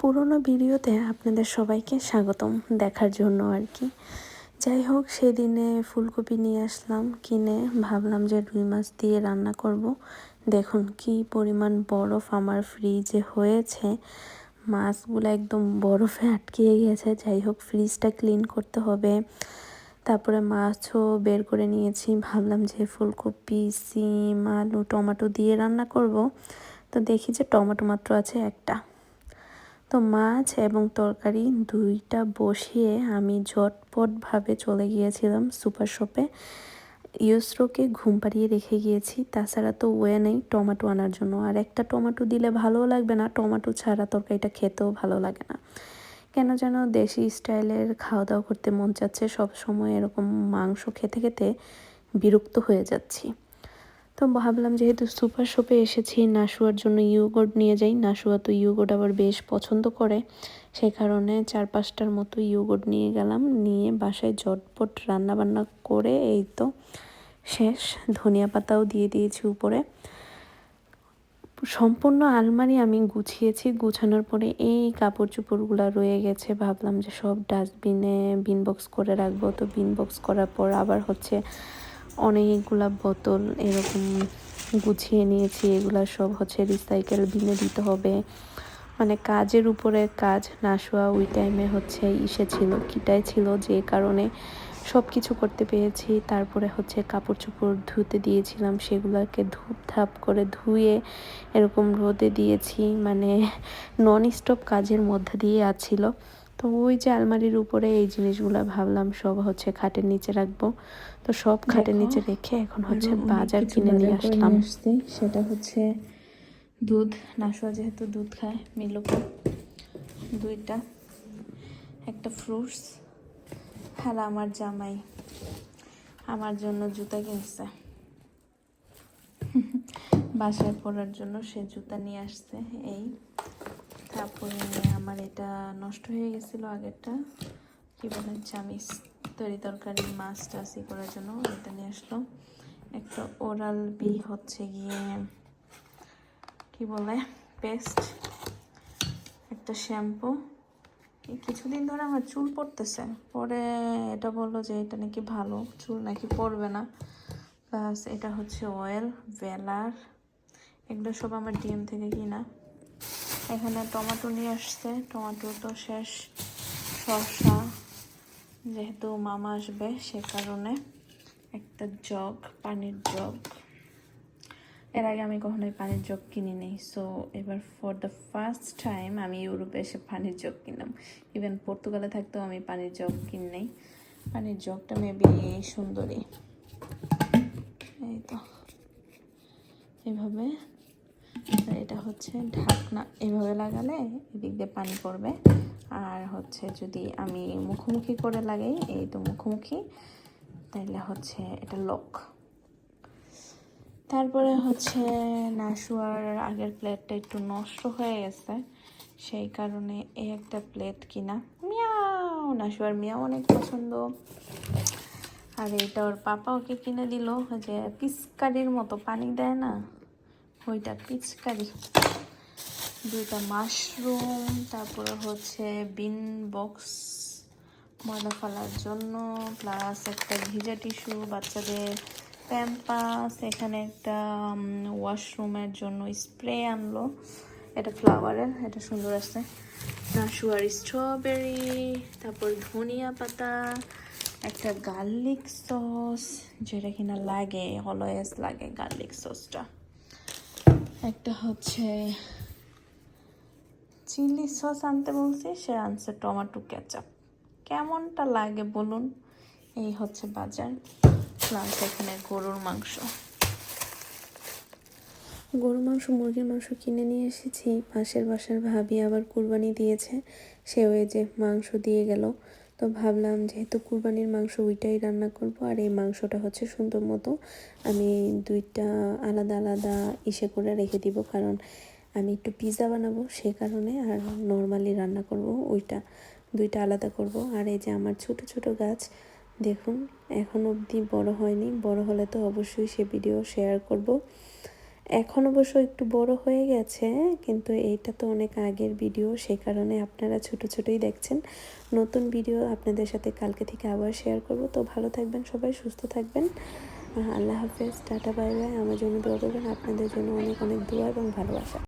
পুরোনো ভিডিওতে আপনাদের সবাইকে স্বাগতম দেখার জন্য আর কি। যাই হোক, সেদিনে ফুলকপি নিয়ে আসলাম, কিনে ভাবলাম যে রুই মাছ দিয়ে রান্না করব। দেখুন কি পরিমাণ বরফ আমার ফ্রিজে হয়েছে। মাছগুলো একদম বরফে আটকিয়ে গেছে। যাই হোক ফ্রিজটা ক্লিন করতে হবে। তারপরে মাছও বের করে নিয়েছি। ভাবলাম যে ফুলকপি, সিম, আলু, টমেটো দিয়ে রান্না করব। তো দেখি যে টমেটো মাত্র আছে একটা। তো মাছ এবং তরকারি দুইটা বসিয়ে আমি ঝটপটভাবে চলে গিয়েছিলাম সুপার শপে। ইউসরোকে ঘুম পাড়িয়ে রেখে গিয়েছি, তাছাড়া তো ওয়ে নেই টমেটো আনার জন্য। আর একটা টমেটো দিলে ভালোও লাগবে না, টমেটো ছাড়া তরকারিটা খেতেও ভালো লাগে না। কেন যেন দেশি স্টাইলের খাওয়া দাওয়া করতে মন চাচ্ছে সব সময় এরকম মাংস খেতে খেতে বিরক্ত হয়ে যাচ্ছি। তো ভাবলাম যেহেতু সুপার শপে এসেছি নাশুয়ার জন্য ইউগোড নিয়ে যাই। নাশুয়া তো ইউগোড আবার বেশ পছন্দ করে। সে কারণে চার পাঁচটার মতো ইউগোড নিয়ে গেলাম। নিয়ে বাসায় ঝটপট রান্নাবান্না করে এই তো শেষ। ধনিয়া পাতাও দিয়ে দিয়েছি উপরে। সম্পূর্ণ আলমারি আমি গুছিয়েছি। গুছানোর পরে এই কাপড় চোপড়গুলো রয়ে গেছে। ভাবলাম যে সব ডাস্টবিনে বিন বক্স করে রাখব। তো বিন বক্স করার পর আবার হচ্ছে অনেকগুলা বোতল এরকম গুছিয়ে নিয়েছি, এগুলা সব হচ্ছে রিসাইকেল বিনে দিতে হবে। মানে কাজের উপরে কাজ না শোয়া ওই টাইমে হচ্ছে ইসে ছিল, কিটাই ছিল। যে কারণে সব কিছু করতে পেরেছি। তারপরে হচ্ছে কাপড় চোপড় ধুতে দিয়েছিলাম, সেগুলোকে ধূপ ধাপ করে ধুয়ে এরকম রোদে দিয়েছি। মানে নন স্টপ কাজের মধ্যে দিয়ে আছিল তো ওই যে আলমারির উপরে এই জিনিসগুলো ভাবলাম সব হচ্ছে খাটের নিচে রাখব। তো সব খাটের নিচে রেখে এখন হচ্ছে বাজার কিনে নিয়ে আসলাম। সেটা হচ্ছে দুধ। নাশোয়া যেহেতু দুধ খায় মিলুকে দুইটা। একটা ফ্রুটস হ্যাঁ আমার জামাই আমার জন্য জুতা কিনছে। বাসায় পরার জন্য সে জুতা নিয়ে আসছে এই। তারপরে আমার এটা নষ্ট হয়ে গেছিল আগেরটা। কি বলে চামিস তরি তরকারি মাছ টাছ করার জন্য এটা নিয়ে আসলো একটা ওরাল বি হচ্ছে গিয়ে, কি বলে, পেস্ট, একটা শ্যাম্পু। কিছুদিন ধরে আমার চুল পড়তেছে। পরে এটা বলল যে এটা নাকি ভালো, চুল নাকি পড়বে না। প্লাস এটা হচ্ছে অয়েল, ভেলার, এগুলো সব আমার ডিএম থেকে কিনা। এখানে টমেটো নিয়ে আসছে। টমেটো তো শেষ। শসা, যেহেতু মামা আসবে, সে কারণে একটা জগ, পানির জগ। এর আগে আমি কখনোই পানির জগ কিনি নেই। সো এবার ফর দ্য ফার্স্ট টাইম আমি ইউরোপে এসে পানির জগ কিনলাম। ইভেন পর্তুগালে থাকতেও আমি পানির জগ কিন পানির জগটা মেবি সুন্দরী। এই তো। এভাবে এটা হচ্ছে ঢাকনা এভাবে লাগালে এদিক দিয়ে পানি পড়বে। আর হচ্ছে যদি আমি মুখোমুখি করে লাগাই, এই তো মুখোমুখি তাইলে হচ্ছে এটা লক তারপরে হচ্ছে নাশুয়ার আগের প্লেটটা একটু নষ্ট হয়ে গেছে, সেই কারণে এই একটা প্লেট কিনা। মিয়াও, নাশুয়ার মিয়াও অনেক পছন্দ। আর এটা ওর পাপা ওকে কিনে দিল, যে পিচকারির মতো পানি দেয় না? ওইটা পিচকারি। দুইটা মাশরুম, তারপরে হচ্ছে বিন বক্স ময়লা ফেলার জন্য, প্লাস একটা ভিজা টিস্যু, বাচ্চাদের প্যাম্পাস, এখানে একটা ওয়াশরুমের জন্য স্প্রে আনলো। এটা ফ্লাওয়ারের, এটা সুন্দর আছে। নাশুয়ার স্ট্রবেরি, তারপর ধনিয়া পাতা, একটা গার্লিক সস, যেটা কিনা লাগে অলওয়েজ লাগে গার্লিক সসটা। একটা হচ্ছে চিলি সস আনতে বলছি, সে আনছে টমেটো কেচাপ। কেমনটা লাগে বলুন? এই হচ্ছে বাজার। প্লাস এখানে গরুর মাংস। গরুর মাংস, মুরগির মাংস কিনে নিয়ে এসেছি। পাশের বাসার ভাবি আবার কুরবানি দিয়েছে। সে ওই যে মাংস দিয়ে গেল। তো ভাবলাম যেহেতু কুরবানির মাংস ওইটাই রান্না করব, আর এই মাংসটা হচ্ছে সুন্দর মতো আমি দুইটা আলাদা আলাদা ইসে করে রেখে দিব, কারণ আমি একটু পিৎজা বানাবো সে কারণে আর নর্মালি রান্না করব ওইটা, দুইটা আলাদা করব। আর এই যে আমার ছোট ছোট গাছ, দেখুন, এখন অবধি বড় হয়নি, বড় হলে তো অবশ্যই সে ভিডিও শেয়ার করব। এখন অবশ্য একটু বড় হয়ে গেছে, কিন্তু এইটা তো অনেক আগের ভিডিও সেই কারণে আপনারা ছোট ছোটই দেখছেন। নতুন ভিডিও আপনাদের সাথে কালকে থেকে আবার শেয়ার করব। তো ভালো থাকবেন সবাই, সুস্থ থাকবেন। আল্লাহ হাফেজ, টাটা, বাই বাই। আমার জন্য দোয়া করবেন। আপনাদের জন্য অনেক অনেক দোয়া এবং ভালোবাসা।